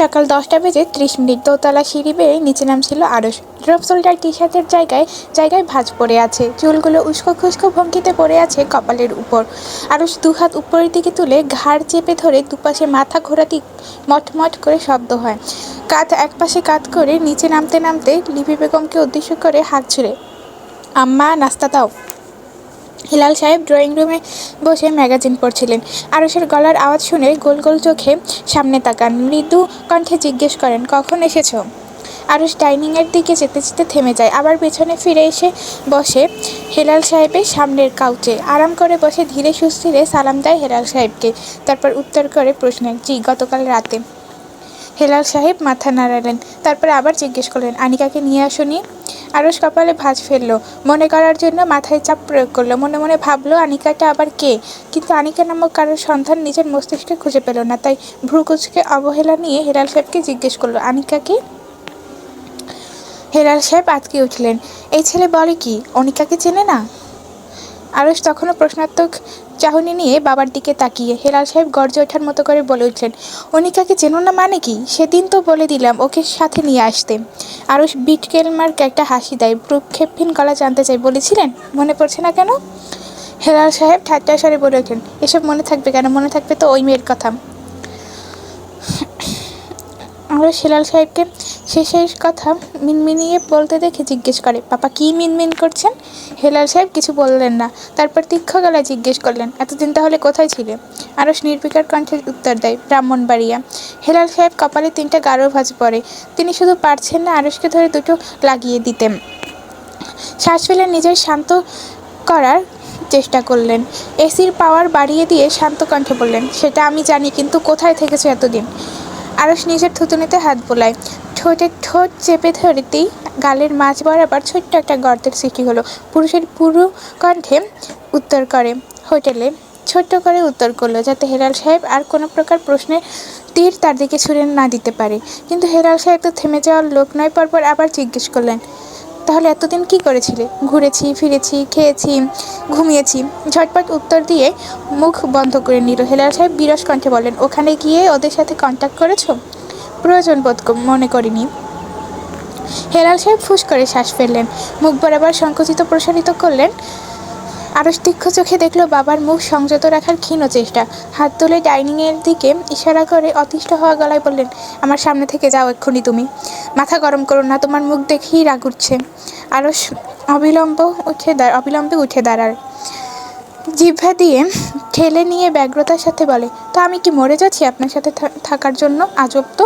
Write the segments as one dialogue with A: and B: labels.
A: সকাল দশটা বেজে ত্রিশ মিনিট দোতলা সিঁড়ি বেয়ে নিচে নামছিল আরস ড্রপ শোল্ডার টি শার্টের জায়গায় জায়গায় ভাঁজ পড়ে আছে। চুলগুলো উস্কো খুস্কো ভঙ্গিতে পড়ে আছে কপালের উপর। আরস দুহাত উপরের দিকে তুলে ঘাড় চেপে ধরে দুপাশে মাথা ঘোরাতি মটমট করে শব্দ হয়। কাঁধ একপাশে কাত করে নিচে নামতে নামতে লিপি বেগমকে উদ্দেশ্য করে হাত ছুড়ে, আম্মা, নাস্তা দাও। হিলাল সাহেব ড্রয়িং রুমে বসে ম্যাগাজিন পড়ছিলেন। আরসের গলার আওয়াজ শুনে গোল গোল চোখে সামনে তাকান। মৃদু কণ্ঠে জিজ্ঞেস করেন, কখন এসেছ? আরস ডাইনিংয়ের দিকে যেতে যেতে থেমে যায়। আবার পেছনে ফিরে এসে বসে হেলাল সাহেবের সামনের কাউচে। আরাম করে বসে ধীরে সুস্থিরে সালাম দেয় হেলাল সাহেবকে। তারপর উত্তর করে প্রশ্নের, জি, গতকাল রাতে। হেলাল সাহেব মাথা নাড়ালেন। তারপর আবার জিজ্ঞেস করলেন, আনিকাকে নিয়ে আসুনি? আরস কপালে ভাঁজ ফেলল। মনে করার জন্য মাথায় চাপ প্রয়োগ করল। মনে মনে ভাবলো, আনিকাটা আবার কে? কিন্তু আনিকা নামক কারোর সন্ধান নিজের মস্তিষ্কে খুঁজে পেল না। তাই ভ্রুকুচকে অবহেলা নিয়ে হেলাল সাহেবকে জিজ্ঞেস করল আনিকাকে হেলাল সাহেব আটকে উঠলেন, এই ছেলে বলে কি? অনিকাকে চেনে না? আরস তখনও প্রশ্নাত্মক চাহনি নিয়ে বাবার দিকে তাকিয়ে হেলাল সাহেব গর্জে ওঠার মতো করে বলে উঠলেন অনিকাকে চেন না মানে কি? সেদিন তো বলে দিলাম ওকে সাথে নিয়ে আসতে। আরস বিটকেলমার্ক একটা হাসি দেয় প্রক্ষেপহীন গলা জানতে চাই, বলেছিলেন? মনে পড়ছে না কেন? হেলাল সাহেব ঠাট্টা স্বরে বলে ওঠেন এসব মনে থাকবে কেন? মনে থাকবে তো ওই মেয়ের কথা। আমরা হেলাল সাহেবকে শেষের কথা মিনমিনিয়ে বলতে দেখে জিজ্ঞেস করে পাপা কী মিনমিন করছেন? হেলাল সাহেব কিছু বললেন না। তারপর তীক্ষ গলায় জিজ্ঞেস করলেন, এতদিন তাহলে কোথায় ছিলে? আরস নির্বিকার কণ্ঠের উত্তর দেয়, ব্রাহ্মণবাড়িয়া। হেলাল সাহেব কপালে তিনটা গাঢ় ভাঁজ পড়ে। তিনি শুধু পারছেন না আরসকে ধরে দুটো লাগিয়ে দিতেন। শ্বাস ফেলে নিজের শান্ত করার চেষ্টা করলেন। এসির পাওয়ার বাড়িয়ে দিয়ে শান্ত কণ্ঠে বললেন, সেটা আমি জানি, কিন্তু কোথায় থেকেছে এতদিন? আরস নিজের থুতুনিতে হাত বোলায়। ঠোঁটে ঠোঁট চেপে ধরতেই গালের মাঝ বরাবর ছোট্ট একটা গর্তের সৃষ্টি হলো। পুরুষের পুরো কণ্ঠে উত্তর করে, হোটেলে। ছোট্ট করে উত্তর করল যাতে হেরাল সাহেব আর কোনো প্রকার প্রশ্নের তীর তার দিকে ছুড়ে না দিতে পারে। কিন্তু হেরাল সাহেব তো থেমে যাওয়ার লোক নয়, পরপর আবার জিজ্ঞেস করলেন তাহলে এতদিন কি করেছিলে? ঘুরেছি, ফিরেছি, খেয়েছি, ঘুমিয়েছি। ঝটপট উত্তর দিয়ে মুখ বন্ধ করে নিল। হেলাল সাহেব বিরস কণ্ঠে বলেন ওখানে গিয়ে ওদের সাথে কন্ট্যাক্ট করেছ? প্রয়োজন বোধ মনে করিনি। হেলাল সাহেব ফুস করে শ্বাস ফেললেন। মুখ বরাবর সংকুচিত প্রসারিত করলেন। আরও তীক্ষ্ণ চোখে দেখল বাবার মুখ সংযত রাখার ক্ষীণ চেষ্টা। হাত তুলে ডাইনিংয়ের দিকে ইশারা করে অতিষ্ঠ হওয়া গলায় বললেন, আমার সামনে থেকে যাও এক্ষুনি তুমি। মাথা গরম করো না, তোমার মুখ দেখেই রাগ উঠছে। আরও অবিলম্ব উঠে দাঁড় অবিলম্বে উঠে দাঁড়ায় জিভা দিয়ে ঠেলে নিয়ে ব্যগ্রতার সাথে বলে, তো আমি কি মরে যাচ্ছি আপনার সাথে থাকার জন্য আজব তো?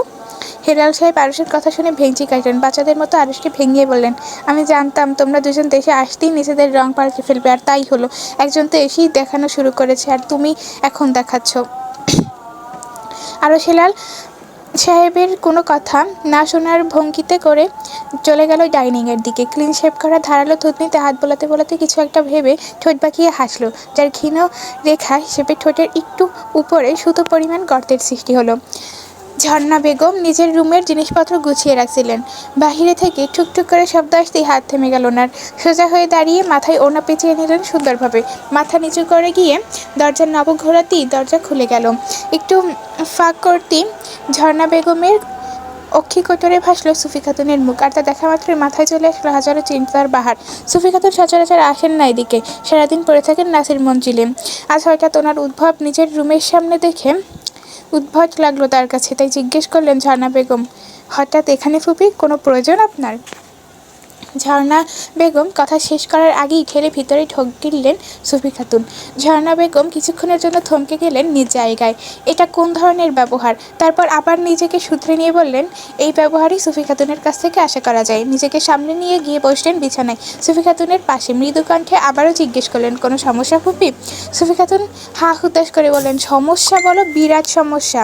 A: হেলাল সাহেব আরুষের কথা শুনে ভেঙচি কাটলেন। বাচ্চাদের মতো আরুষকে ভেঙিয়ে বললেন, আমি জানতাম তোমরা দুজন দেশে আসতেই নিজেদের রং পাল্টে ফেলবে, আর তাই হলো। একজন তো এসেই দেখানো শুরু করেছে, আর তুমি এখন দেখাচ্ছ। আরও হেলাল সাহেবের কোনো কথা না শোনার ভঙ্গিতে করে চলে গেল ডাইনিংয়ের দিকে। ক্লিন শেপ করা ধারালো থুতনিতে হাত বোলাতে বোলাতে কিছু একটা ভেবে ঠোঁট বাঁকিয়ে হাসলো, যার ক্ষীণ রেখা হিসেবে ঠোঁটের একটু উপরে সুতো পরিমাণ গর্তের সৃষ্টি হলো। ঝর্ণা বেগম নিজের রুমের জিনিসপত্র গুছিয়ে রাখছিলেন। বাহিরে থেকে ঠুকঠুক করে শব্দ আসতেই হাত থেমে গেল ওনার। সোজা হয়ে দাঁড়িয়ে মাথায় ওনা পেঁচিয়ে নিলেন সুন্দরভাবে। মাথা নিচু করে গিয়ে দরজার নব ঘোরাতেই দরজা খুলে গেল। একটু ফাঁক করতেই ঝর্ণা বেগমের অক্ষি কোটরে ভাসলো সুফি খাতুনের মুখ। আর তা দেখা মাত্রই মাথায় চলে আসলো হাজারো চিন্তার বাহার। সুফি খাতুন সচরাচর আসেন না এদিকে। সারাদিন পড়ে থাকেন নাসির মঞ্জিলে। আজ হঠাৎ ওনার উদ্ভব নিজের রুমের সামনে দেখে উদ্ভট লাগল তার কাছে, তাই জিজ্ঞেস করলেন ঝর্ণা বেগম, হঠাৎ এখানে ফুপি, কোনো প্রয়োজন আপনার? ঝর্ণা বেগম কথা শেষ করার আগেই ঠেলে ভিতরে ঢোক গিললেন সুফি খাতুন। ঝর্ণা বেগম কিছুক্ষণের জন্য থমকে গেলেন নিজ জায়গায়। এটা কোন ধরনের ব্যবহার? তারপর আবার নিজেকে সূত্রে নিয়ে বললেন, এই ব্যবহারই সুফি খাতুনের কাছ থেকে আশা করা যায়। নিজেকে সামনে নিয়ে গিয়ে বসলেন বিছানায়। সুফি খাতুনের পাশে মৃদু কণ্ঠে আবারও জিজ্ঞেস করলেন, কোনো সমস্যা ফুপি? সুফি খাতুন হা হুতাশ করে বললেন, সমস্যা বলো, বিরাট সমস্যা।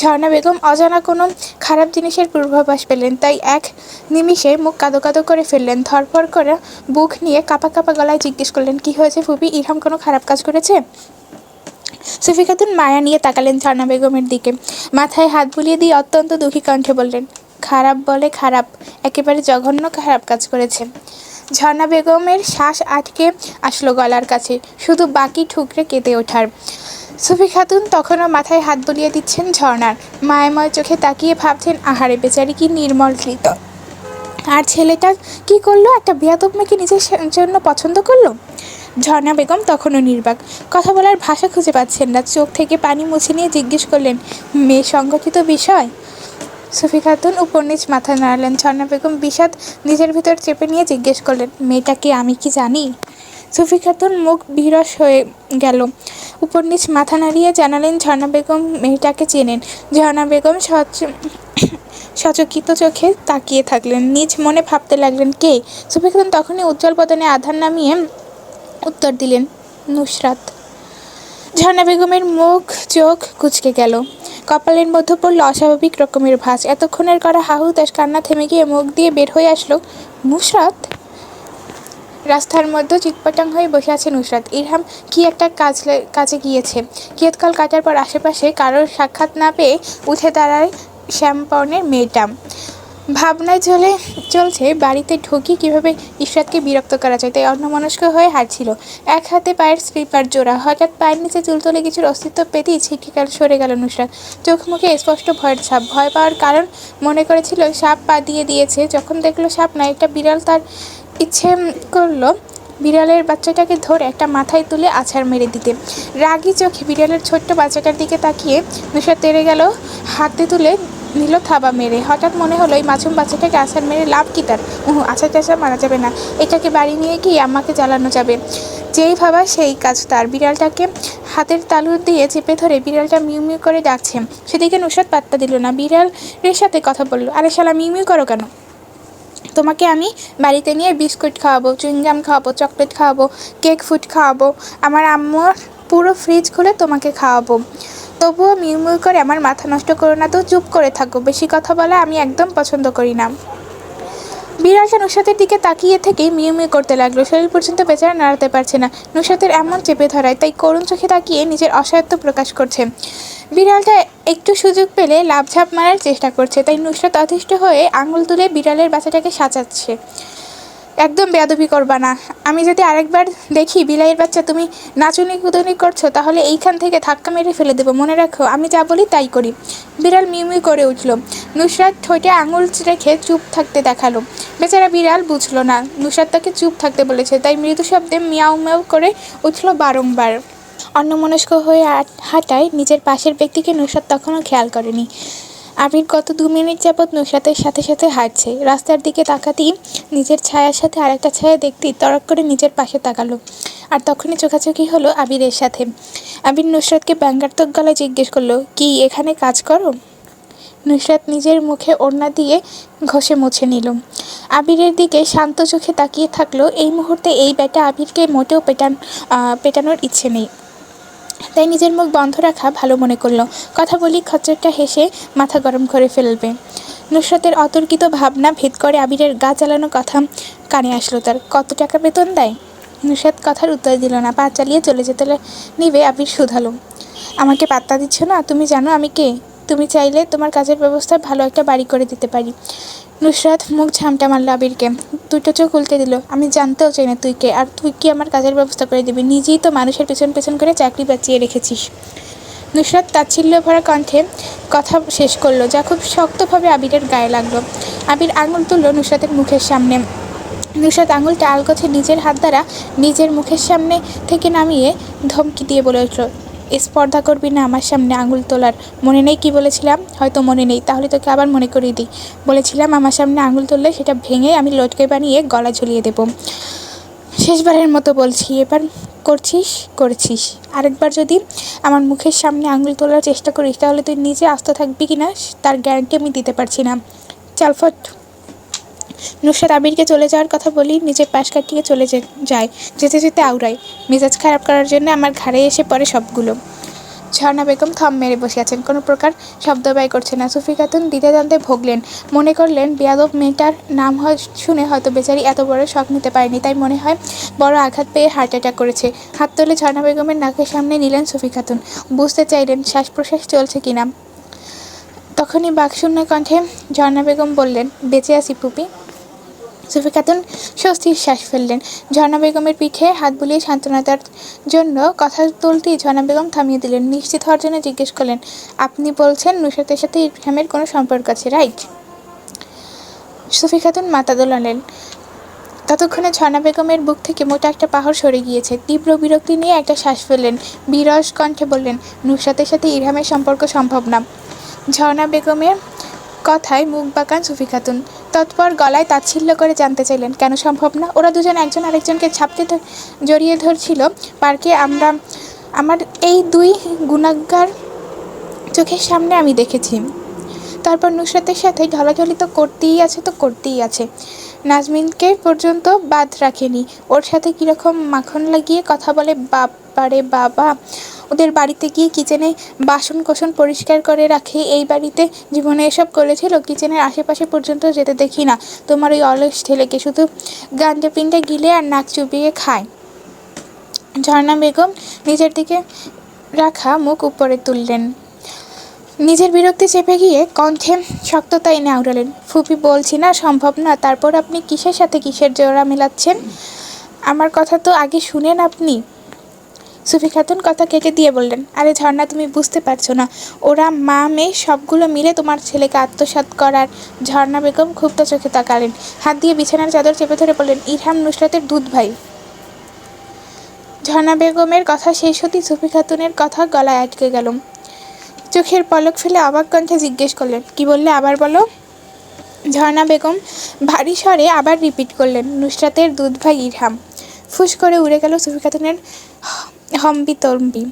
A: ঝর্ণা বেগম অজানা কোনো খারাপ জিনিসের পূর্বাভাস পেলেন। তাই এক নিমিষে মুখ কাদো কাদো করে ফেললেন। ধরফর করে বুক নিয়ে কাপা কাপা গলায় জিজ্ঞেস করলেন, কি হয়েছে ফুপি? ইরহাম কোনো খারাপ কাজ করেছে? সুফি খাতুন মায়া নিয়ে তাকালেন ঝর্ণা বেগমের দিকে। মাথায় হাত বুলিয়ে দিয়ে অত্যন্ত দুঃখী কণ্ঠে বললেন, খারাপ বলে খারাপ, একেবারে জঘন্য খারাপ কাজ করেছে। ঝর্ণা বেগমের শ্বাস আটকে আসলো গলার কাছে, শুধু বাকি ঠুকরে কেঁদে ওঠার। সুফি খাতুন তখনও মাথায় হাত বুলিয়ে দিচ্ছেন ঝর্ণার। মায়াময় চোখে তাকিয়ে ভাবছেন, আহারে, বেচারি কি নির্মল কৃত আর ছেলেটা কি করল? একটা বেয়াদব মেয়েকে নিজের জন্য পছন্দ করল? ঝর্ণা বেগম তখনও নির্বাক। কথা বলার ভাষা খুঁজে পাচ্ছেন না। চোখ থেকে পানি মুছে নিয়ে জিজ্ঞেস করলেন, মেয়ে সংগঠিত বিষয়? সুফি খাতুন উপর নিচ মাথা নাড়ালেন। ঝর্ণা বেগম বিষাদ নিজের ভিতর চেপে নিয়ে জিজ্ঞেস করলেন মেয়েটাকে আমি কি জানি? সুফি খাতুন মুখ বিরস হয়ে গেল। উপর নিচ মাথা নাড়িয়ে জানালেন ঝর্ণা বেগম মেয়েটাকে চেনেন। ঝর্ণা বেগম সচ সচকিত চোখে তাকিয়ে থাকলেন। নিজ মনে ভাবতে লাগলেন, কে? সুফি খাতুন তখনই উজ্জ্বল বদনে আধার নামিয়ে উত্তর দিলেন, নুসরাত। ঝর্ণা বেগমের মুখ, চোখ কুচকে গেল। কপালের মধ্যে পড়ল অস্বাভাবিক রকমের ভাঁজ। এতক্ষণের করা হাহুতাস কান্না থেমে গিয়ে মুখ দিয়ে বের হয়ে আসলো, নুসরাত? রাস্তার মধ্যে চিটপটাং হয়ে বসে আছে নুসরাত। ইরহাম, কি একটা কাজ কাজে গিয়েছে? কিয়ৎকাল কাটার পর আশেপাশে কারোর সাক্ষাৎ না পেয়ে উঠে দাঁড়ায় শ্যামপর্ণের মেয়েটা। ভাবনায় চলে, চলছে বাড়িতে ঢুকি কীভাবে ইশরাতকে বিরক্ত করা যায়, তাই অন্যমনস্ক হয়ে হাঁটছিল। এক হাতে পায়ের স্লিপার জোড়া। হঠাৎ পায়ের নিচে চুলতলে কিছুর অস্তিত্ব পেতেই ছিটকে গেল সরে গেল নুসরাত। চোখ মুখে স্পষ্ট ভয়ের ছাপ। ভয় পাওয়ার কারণ মনে করেছিল সাপ পা দিয়ে দিয়েছে। যখন দেখল সাপ না একটা বিড়াল তার ইচ্ছে করল বিড়ালের বাচ্চাটাকে ধরে একটা মাথায় তুলে আছাড় মেরে দিতে। রাগী চোখে বিড়ালের ছোট্ট বাচ্চাটার দিকে তাকিয়ে নুসরাত তেড়ে গেল, হাতে তুলে নিল থাবা মেরে। হঠাৎ মনে হলো এই মাছুম বাচ্চাটাকে আছাড় মেরে লাভ কি তার? উহু, আছাড় টাছাড় মারা যাবে না। এটাকে বাড়ি নিয়ে গিয়ে আম্মাকে জ্বালানো যাবে। যেই ভাবা সেই কাজ তার। বিড়ালটাকে হাতের তালু দিয়ে চেপে ধরে বিড়ালটা মিউ মিউ করে ডাকছে। সেদিকে নুসরাত পাত্তা দিল না। বিড়ালের সাথে কথা বলল, আরে শালা, মিউ মিউ করো কেন? তোমাকে আমি বাড়িতে নিয়ে বিস্কুট খাওয়াবো চুইংগাম খাওয়াবো, চকলেট খাওয়াবো, কেক ফুড খাওয়াবো, আমার আম্মুর পুরো ফ্রিজ খুলে তোমাকে খাওয়াবো। তবুও মিউ মিউ করে আমার মাথা নষ্ট করো না তো চুপ করে থাকো, বেশি কথা বলা আমি একদম পছন্দ করি না। বিড়ালটা নুসাতের দিকে তাকিয়ে থেকেই মিউ মিউ করতে লাগল। শরীর পর্যন্ত বেচারা নাড়াতে পারছে না। নুসাতের এমন চেপে ধরায়, তাই করুণ চোখে তাকিয়ে নিজের অসায়ত্ব প্রকাশ করছে। বিড়ালটা একটু সুযোগ পেলে লাভঝাপ মারার চেষ্টা করছে, তাই নুসরাত অতিষ্ঠ হয়ে আঙুল তুলে বিড়ালের বাচ্চাটাকে সাজাচ্ছে। একদম বেয়াদবি করবা না। আমি যদি আরেকবার দেখি বিলাইয়ের বাচ্চা তুমি নাচুনি কুদুনি করছ, তাহলে এইখান থেকে ধাক্কা মেরে ফেলে দেবো। মনে রাখো, আমি যা বলি তাই করি। বিড়াল মিউমিউ করে উঠল। নুসরাত ঠোঁটে আঙুল রেখে চুপ থাকতে দেখাল। বেচারা বিড়াল বুঝলো না, নুসরাত তাকে চুপ থাকতে বলেছে, তাই মৃদু শব্দে মিয়াও মিয়াও করে উঠল বারংবার। অন্যমনস্ক হয়ে হাঁটায় নিজের পাশের ব্যক্তিকে নুসরাত তখনও খেয়াল করেনি। আবির গত দু মিনিট যাবৎ নুসরাতের সাথে সাথে হাঁটছে। রাস্তার দিকে তাকাতেই নিজের ছায়ার সাথে আরেকটা ছায়া দেখতেই তরক করে নিজের পাশে তাকালো। আর তখনই চোখাচোখি হলো আবিরের সাথে। আবির নুসরাতকে ব্যঙ্গাত্মক গলায় জিজ্ঞেস করল, কি এখানে কাজ করো? নুসরাত নিজের মুখে ওড়না দিয়ে ঘষে মুছে নিল। আবিরের দিকে শান্ত চোখে তাকিয়ে থাকল, এই মুহূর্তে এই ব্যাটা আবিরকে মোটেও পেটান পেটানোর ইচ্ছে নেই। তাই নিজের মুখ বন্ধ রাখা ভালো মনে করল। কথা বলি খচ্চরটা হেসে মাথা গরম করে ফেলবে। নুসরাতের অতর্কিত ভাবনা ভেদ করে আবিরের গা চালানো কথা কানে আসলো তার। কত টাকা বেতন দেয়? নুসরাত কথার উত্তর দিল না। পা চালিয়ে চলে যেতে নিবে আবির শুধালো। আমাকে পাত্তা দিচ্ছ না? তুমি জানো আমি কে। তুমি চাইলে তোমার কাজের ব্যবস্থা ভালো একটা বাড়ি করে দিতে পারি। নুসরাত মুখ ঝামটা মারল আবিরকে। দুটো চোখ উল্টে দিল, আমি জানতেও চাই না তুই কে, আর তুই কি আমার কাজের ব্যবস্থা করে দিবি? নিজেই তো মানুষের পেছন পেছন করে চাকরি বাঁচিয়ে রেখেছিস। নুসরাত তাচ্ছিল্য ভরা কণ্ঠে কথা শেষ করল, যা খুব শক্তভাবে আবিরের গায়ে লাগল। আবির আঙুল তুললো নুসরাতের মুখের সামনে। নুসরাত আঙুলটা আলগোছে নিজের হাত দ্বারা নিজের মুখের সামনে থেকে নামিয়ে ধমকি দিয়ে বলে উঠল স্পর্ধা করবি না আমার সামনে আঙুল তোলার। মনে নেই কি বলেছিলাম? হয়তো মনে নেই। তাহলে তোকে আবার মনে করিয়ে দিই। বলেছিলাম আমার সামনে আঙুল তুললে সেটা ভেঙে আমি লটকে বানিয়ে গলা ঝুলিয়ে দেবো। শেষবারের মতো বলছি, এবার করছিস? করেছিস। আরেকবার যদি আমার মুখের সামনে আঙুল তোলার চেষ্টা করিস, তাহলে তুই নিজে আস্ত থাকবি কি না তার গ্যারান্টি আমি দিতে পারছি না। চালফট। নুসরাত আবিরকে চলে যাওয়ার কথা বলি নিজের পাশ কাটিয়ে চলে যায়। যেতে যেতে আউড়াই মেজাজ খারাপ করার জন্য আমার ঘাড়ে এসে পড়ে সবগুলো। ঝর্ণা বেগম থম মেরে বসে আছেন। কোনো প্রকার শব্দ ব্যয় করছে না। সুফি খাতুন দ্বিধাদ্বন্দ্বে ভোগলেন। মনে করলেন, বেয়াদব মেয়েটার নাম শুনে হয়তো বেচারি এত বড় শখ নিতে পারেনি। তাই মনে হয় বড় আঘাত পেয়ে হার্ট অ্যাটাক করেছে। হাত তুলে ঝর্ণা বেগমের নাকের সামনে নিলেন সুফি খাতুন। বুঝতে চাইলেন শ্বাস প্রশ্বাস চলছে কিনা। তখনই বাকশূন্য কণ্ঠে ঝর্ণা বেগম বললেন, বেঁচে আছি পুপি সুফি খাতুন স্বস্তির শ্বাস ফেললেন। ঝর্ণা বেগমের পিঠে হাত বুলিয়ে সান্ত্বনা দেওয়ার জন্য কথা তুলতেই ঝর্ণা বেগম থামিয়ে দিলেন। নিশ্চিত হওয়ার জন্য জিজ্ঞেস করলেন, আপনি বলছেন নুসরাতের সাথে ইরহামের কোনো সম্পর্ক আছে, রাইট? সুফি খাতুন মাথা দোলালেন। ততক্ষণে ঝর্ণা বেগমের বুক থেকে মোটা একটা পাহাড় সরে গিয়েছে। তীব্র বিরক্তি নিয়ে একটা শ্বাস ফেললেন। বিরস কণ্ঠে বললেন, নুসরাতের সাথে ইরহামের সম্পর্ক সম্ভব না। ঝর্ণা বেগমের কথায় মুখ বাঁকান সুফি খাতুন। তৎপর গলায় তাচ্ছিল্য করে জানতে চাইলেন, কেন সম্ভব না? ওরা দুজন একজন আরেকজনকে ছাপতে জড়িয়ে ধরছিল। পার্কে আমরা, আমার এই দুই গুণাগার চোখের সামনে আমি দেখেছি। তারপর নুসরাতের সাথে ঢলাঢলি তো করতেই আছে, তো করতেই আছে। নাজমিনকে পর্যন্ত বাদ রাখেনি। ওর সাথে কীরকম মাখন লাগিয়ে কথা বলে বাবারে বাবা। ওদের বাড়িতে গিয়ে কিচেনে বাসন কোসন পরিষ্কার করে রাখে। এই বাড়িতে জীবনে এসব করেছিল, কিচেনের আশেপাশে পর্যন্ত যেতে দেখি না। তোমার ওই অলস ছেলেকে শুধু গাঞ্জা পিণ্ডে গিলে আর নাক চুবিয়ে খায়। ঝর্ণা বেগম নিজের দিকে রাখা মুখ উপরে তুললেন। নিজের বিরক্তি চেপে গিয়ে কণ্ঠে শক্ততা এনে আউড়ালেন ফুপি, বলছি না, সম্ভব না। তারপর আপনি কিসের সাথে কিসের জোড়া মেলাচ্ছেন? আমার কথা তো আগে শুনেন আপনি। সুফি খাতুন কথা কেটে দিয়ে বললেন, আরে ঝর্ণা, তুমি বুঝতে পারছ না। ওরা মা, মেয়ে সবগুলো মিলে তোমার ছেলেকে আত্মসাৎ করার ঝর্ণা বেগম ক্ষুব্ধ চোখে তাকালেন। হাত দিয়ে বিছানার চাদর চেপে ধরে বললেন, ইরহাম নুসরাতের দুধ ভাই। ঝর্ণা বেগমের কথা শেষ হতেই সুফি খাতুনের কথা গলায় আটকে গেল। চোখের পলক ফেলে অবাক কণ্ঠে জিজ্ঞেস করলেন, কি বললে আবার বলো? ঝর্ণা বেগম ভারী স্বরে আবার রিপিট করলেন, নুসরাতের দুধ ভাই ইরহাম। ফুস করে উড়ে গেল সুফি খাতুনের হম্বি তম্বি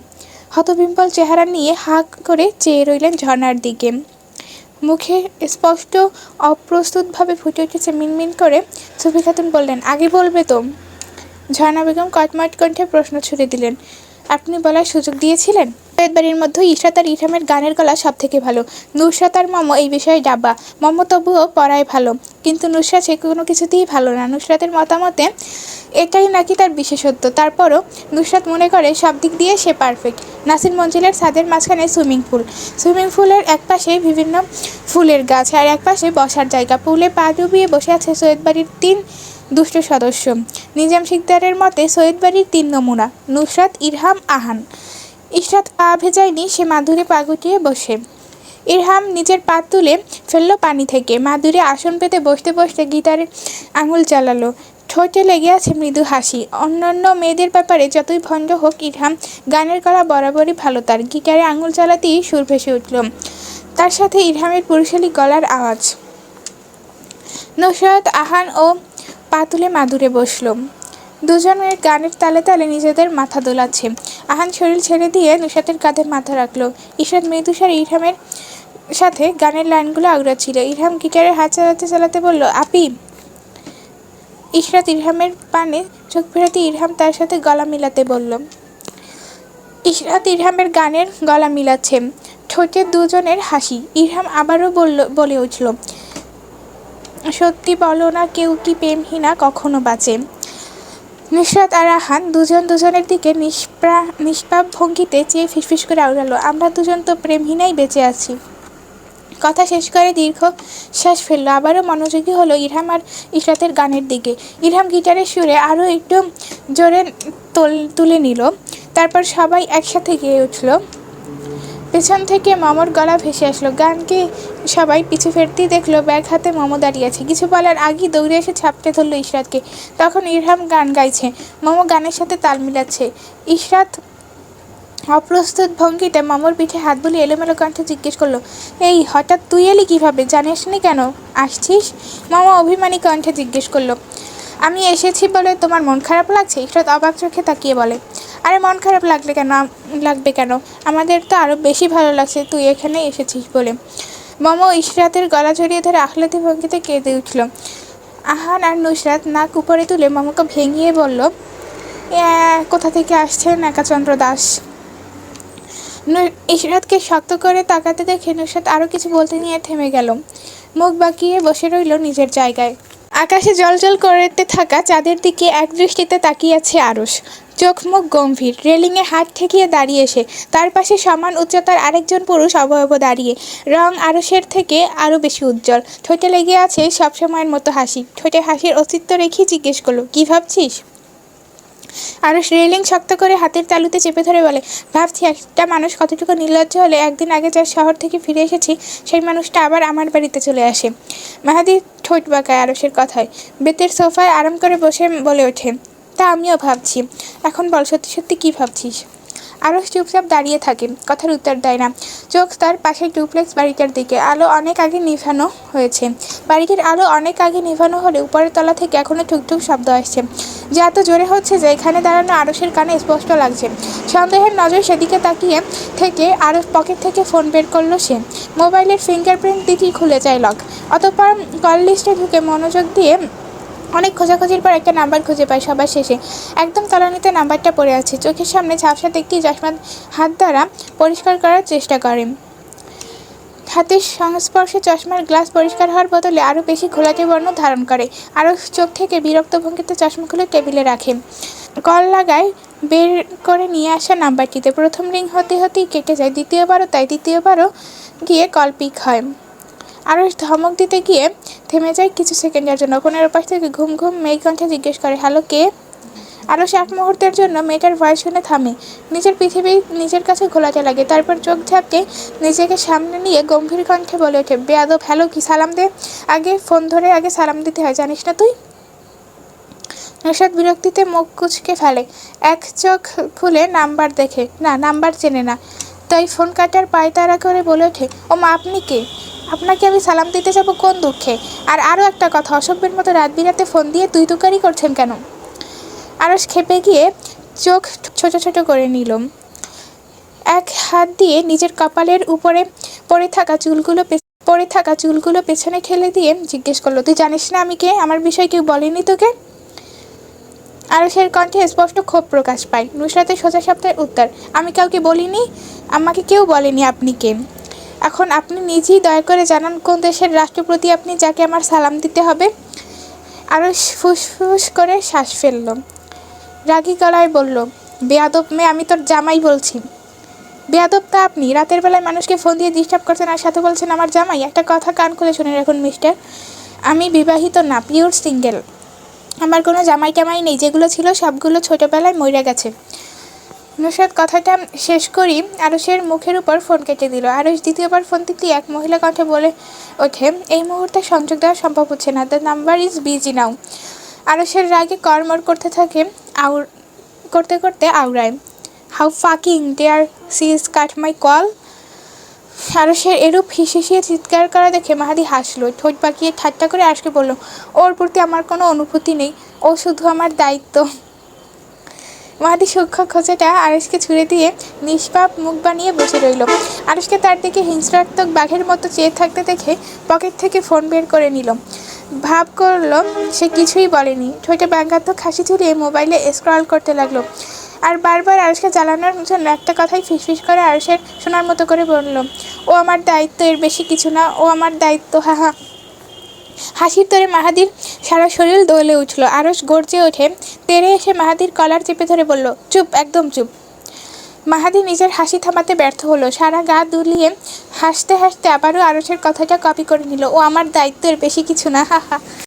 A: হতবিম্বল চেহারা নিয়ে হাঁক করে চেয়ে রইলেন ঝর্নার দিকে। মুখে স্পষ্ট, অপ্রস্তুতভাবে ফুটে উঠেছে মিনমিন করে সুফি খাতুন বললেন, আগে বলবে তো। ঝর্ণা বেগম কটমট কণ্ঠে প্রশ্ন ছুড়ে দিলেন, আপনি বলার সুযোগ দিয়েছিলেন? সৈয়দ বাড়ির মধ্যে ইশরাত আর ইরহামের গানের গলা সব থেকে ভালো। নুসরাত আর মম এই বিষয়ে ডাব্বা। মম তবুও পড়ায় ভালো, কিন্তু নুসরাত সে কোনো কিছুতেই ভালো না। নুসরাতের মতামতে, এটাই নাকি তার বিশেষত্ব। তারপরও নুসরাত মনে করে সব দিক দিয়ে সে পারফেক্ট নাসির মঞ্জিলের ছাদের মাঝখানে সুইমিং পুল। সুইমিং পুলের এক পাশে বিভিন্ন ফুলের গাছ আর এক পাশে বসার জায়গা। পুলে পা ডুবিয়ে বসে আছে সৈয়দ বাড়ির তিন দুষ্ট সদস্য। নিজাম শিকদারের মতে সৈয়দ বাড়ির তিন নমুনা। নুসরাত, ইরহাম, আহান। ইশরাত পা ভেজায়নি সে মাদুরে পা গুটিয়ে বসে। ইরহাম নিজের পা তুলে ফেলল পানি থেকে। মাদুরে আসন পেতে বসতে বসতে গিটারে আঙুল চালালো। ঠোঁটে লেগে আছে মৃদু হাসি। অন্যান্য মেয়েদের ব্যাপারে যতই ভণ্ড হোক, ইরহাম গানের গলা বরাবরই ভালো তার। গিটারে আঙুল চালাতেই সুর ভেসে উঠল। তার সাথে ইরহামের পুরুষালী গলার আওয়াজ। নসরত আহান ও পা তুলে মাদুরে বসল। দুজনের গানের তালে তালে নিজেদের মাথা দোলাচ্ছে। আহান শরীর ছেড়ে দিয়ে নুসাতের কাঁধে মাথা রাখল। ঈশাদ মৃদুসার ইরহামের সাথে গানের লাইনগুলো আগ্রাচ্ছিল ইরহাম গিটারে হাত চালাতে চালাতে বলল, আপি। ইশরাত ইরহামের পানে চোখ ফেরাতে ইরহাম তার সাথে গলা মিলাতে বলল, ইশরাত ইরহামের গানের গলা মিলাচ্ছে। ঠোঁটে দুজনের হাসি। ইরহাম আবারও বলল, বলে উঠল, সত্যি বলো না কেউ কি প্রেমহীনা কখনো বাঁচে? নুসরাত আর আহান দুজন দুজনের দিকে নিষ্প্রা, নিষ্পাপ ভঙ্গিতে চেয়ে ফিসফিস করে আউড়ালো আমরা দুজন তো প্রেমহীনাই বেঁচে আছি। কথা শেষ করে দীর্ঘ শ্বাস ফেলল। আবারও মনোযোগী হলো ইরহাম আর ইশরাতের গানের দিকে। ইরহাম গিটারের সুরে আরও একটু জোরে তোল, তুলে নিল। তারপর সবাই একসাথে গিয়ে উঠল। পেছন থেকে মমর গলা ভেসে আসলো। গানকে সবাই পিছু ফেরতেই দেখল, ব্যাগ হাতে মমো দাঁড়িয়ে আছে। কিছু বলার আগেই দৌড়ে এসে ছাপটে ধরলো ইশরাতকে। তখন ইরহাম গান গাইছে। মমো গানের সাথে তাল মিলাচ্ছে। ইশরাত অপ্রস্তুত ভঙ্গিতে মামুর পিঠে হাত বুলিয়ে এলোমেলো কণ্ঠে জিজ্ঞেস করল, এই, হঠাৎ তুই এলি কীভাবে? জানিস নি কেন? আসছিস? মামা অভিমানী কণ্ঠে জিজ্ঞেস করল, আমি এসেছি বলে তোমার মন খারাপ লাগছে? ইশরাত অবাক চোখে তাকিয়ে বলে আরে মন খারাপ লাগলে কেন? লাগবে কেন? আমাদের তো আরও বেশি ভালো লাগছে। তুই এখানে এসেছিস বলে। মমো ইশরাতের গলা জড়িয়ে ধরে আখলাতি ভঙ্গিতে কেঁদে উঠল। আহান আর নুসরাত নাক উপরে তুলে মমকে ভেঙিয়ে বলল "এ, কোথা থেকে আসছেন একাচন্দ্র দাস? ইশরাতকে শক্ত করে তাকাতে দেখে নুসরাত আরও কিছু বলতে নিয়ে থেমে গেল। মুখ বাঁকিয়ে বসে রইল নিজের জায়গায়। আকাশে জলজল করতে থাকা চাঁদের দিকে এক দৃষ্টিতে তাকিয়ে আছে আরস চোখ মুখ গম্ভীর। রেলিংয়ে হাত ঠেকিয়ে দাঁড়িয়ে সে। তার পাশে সমান উচ্চতার আরেকজন পুরুষ অবয়ব দাঁড়িয়ে। রং আরসের থেকে আরও বেশি উজ্জ্বল। ঠোঁটে লেগে আছে সবসময়ের মতো হাসি। ঠোঁটে হাসির অস্তিত্ব রেখেই জিজ্ঞেস করল, কী ভাবছিস? আরস রেলিং শক্ত করে হাতের তালুতে চেপে ধরে বলে, ভাবছি একটা মানুষ কতটুকু নির্লজ্জ হলে একদিন আগে যার শহর থেকে ফিরে এসেছি, সেই মানুষটা আবার আমার বাড়িতে চলে আসে। মাহাদি ঠোঁট বাঁকায় আরসের কথায়। বেতের সোফায় আরাম করে বসে বলে ওঠে তা আমিও ভাবছি। এখন বল, সত্যি সত্যি কী ভাবছিস? আরস চুপচাপ দাঁড়িয়ে থাকে, কথার উত্তর দেয় না। চোখ তার পাশে ডুপ্লেক্স বাড়িটার দিকে, আলো অনেক আগে নিভানো হয়েছে। বাড়িটির আলো অনেক আগে নিভানো হলে উপরের তলা থেকে এখনও ঠুকঠুক শব্দ আসছে। যে এত জোরে হচ্ছে যে এখানে দাঁড়ানো আরসের কানে স্পষ্ট লাগছে। সন্দেহের নজর সেদিকে তাকিয়ে থেকে আরস পকেট থেকে ফোন বের করল সে। মোবাইলের ফিঙ্গারপ্রিন্ট দিকেই খুলে যায় লক। অতঃপর কল লিস্টে ঢুকে মনোযোগ দিয়ে অনেক খোঁজাখুঁজির পর একটা নাম্বার খুঁজে পায় সবার শেষে। একদম তলানিতে নাম্বারটা পড়ে আছে। চোখের সামনে ঝাপসা একটি চশমা হাত দ্বারা পরিষ্কার করার চেষ্টা করে। হাতের সংস্পর্শে চশমার গ্লাস পরিষ্কার হওয়ার বদলে আরও বেশি ঘোলাটে বর্ণ ধারণ করে। আরও চোখ থেকে বিরক্ত ভঙ্গিতে চশমা খুলে টেবিলে রাখে। কল লাগায় বের করে নিয়ে আসা নাম্বারটিতে। প্রথম রিং হতে হতেই কেটে যায়। দ্বিতীয়বারও তাই। দ্বিতীয়বারও গিয়ে কল পিক হয়। আরও ধমক দিতে গিয়ে থেমে যায় কিছু সেকেন্ডের জন্য। ফোনের পাশ থেকে ঘুম ঘুম মেঘ কণ্ঠে জিজ্ঞেস করে, হ্যালো, কে? আরও সে এক মুহূর্তের জন্য মেয়েটার ভয়েস শুনে থামে। নিজের পৃথিবী নিজের কাছে ঘোলাতে লাগে। তারপর চোখ ঝাপটে নিজেকে সামনে নিয়ে গম্ভীর কণ্ঠে বলে ওঠে, বেয়াদব, হ্যালো, কি সালাম দে? আগে ফোন ধরে আগে সালাম দিতে হয়, জানিস না তুই? নসাদ বিরক্তিতে মুখ কুচকে ফেলে। এক চোখ খুলে নাম্বার দেখে। না, নাম্বার চেনে না। তাই ফোন কাটার পায় তাড়া করে বলে ওঠে ও মা আপনি কে? আপনাকে আমি সালাম দিতে যাব কোন দুঃখে? আর আরও একটা কথা, অসভ্যের মতো রাত বিরাতে ফোন দিয়ে তুই তুকারি করছেন কেন? আরস খেপে গিয়ে চোখ ছোট ছোট করে নিল। এক হাত দিয়ে নিজের কপালের উপরে পড়ে থাকা চুলগুলো পড়ে থাকা চুলগুলো পেছনে ঠেলে দিয়ে জিজ্ঞেস করল, তুই জানিস না আমি কে? আমার বিষয় কেউ বলেনি তোকে? আরসের কণ্ঠে স্পষ্ট ক্ষোভ প্রকাশ পায়। নুসরাতের সোজা শব্দের উত্তর, আমি কাউকে বলিনি, আমাকে কেউ বলেনি আপনি কে? এখন আপনি নিজেই দয়া করে জানান কোন দেশের রাষ্ট্রপতি আপনি যাকে আমার সালাম দিতে হবে। আরও ফুসফুস করে শ্বাস ফেলল। রাগী গলায় বলল, বেয়াদব মেয়ে, আমি তোর জামাই বলছি। বেয়াদব তা আপনি। রাতের বেলায় মানুষকে ফোন দিয়ে ডিস্টার্ব করছেন আর সাথে বলছেন, আমার জামাই, একটা কথা কান খুলে শুনে রাখুন মিস্টার আমি বিবাহিত না পিওর সিঙ্গেল আমার কোনো জামাই টামাই নেই। যেগুলো ছিল সবগুলো ছোটোবেলায় মরে গেছে। নুসরাত কথাটা শেষ করি। আরসের মুখের উপর ফোন কেটে দিল। আরস দ্বিতীয়বার ফোন দিতে এক মহিলা কণ্ঠে বলে ওঠে, এই মুহূর্তে সংযোগ দেওয়া সম্ভব হচ্ছে না। The number is busy now আরসের রাগে কর্মর করতে থাকে আউর, করতে করতে আওড়ায় how fucking dare she's cut my call আরসের এরূপ হিসিয়ে চিৎকার করা দেখে মাহাদি হাসলো, ঠোঁট পাকিয়ে ঠাট্টা করে আজকে বলল, ওর প্রতি আমার কোনো অনুভূতি নেই। ও শুধু আমার দায়িত্ব। মাহাদি সূক্ষ্ম খোঁচাটা আরসকে ছুঁড়ে দিয়ে নিষ্পাপ মুখ বানিয়ে বসে রইল। আরসকে তার দিকে হিংস্রাত্মক বাঘের মতো চেয়ে থাকতে দেখে পকেট থেকে ফোন বের করে নিল। ভাব করল, সে কিছুই বলেনি। ঠোঁটে ব্যঙ্গাত্মক হাসি ঝুলিয়ে মোবাইলে স্ক্রল করতে লাগল। আর বারবার আরসকে জ্বালানোর জন্য একটা কথাই ফিসফিস করে আরসের শোনার মতো করে বলল, ও আমার দায়িত্ব, এর বেশি কিছু না। ও আমার দায়িত্ব হা হা হাসির তোরে মাহাদির সারা শরীর দোলে উঠল। আরস গর্জে ওঠে। তেরে এসে মাহাদির কলার চেপে ধরে বলল, চুপ, একদম চুপ। মাহাদি নিজের হাসি থামাতে ব্যর্থ হলো। সারা গা দুলিয়ে হাসতে হাসতে আবারও আরসের কথাটা কপি করে নিল। ও আমার দায়িত্বের বেশি কিছু না হা হা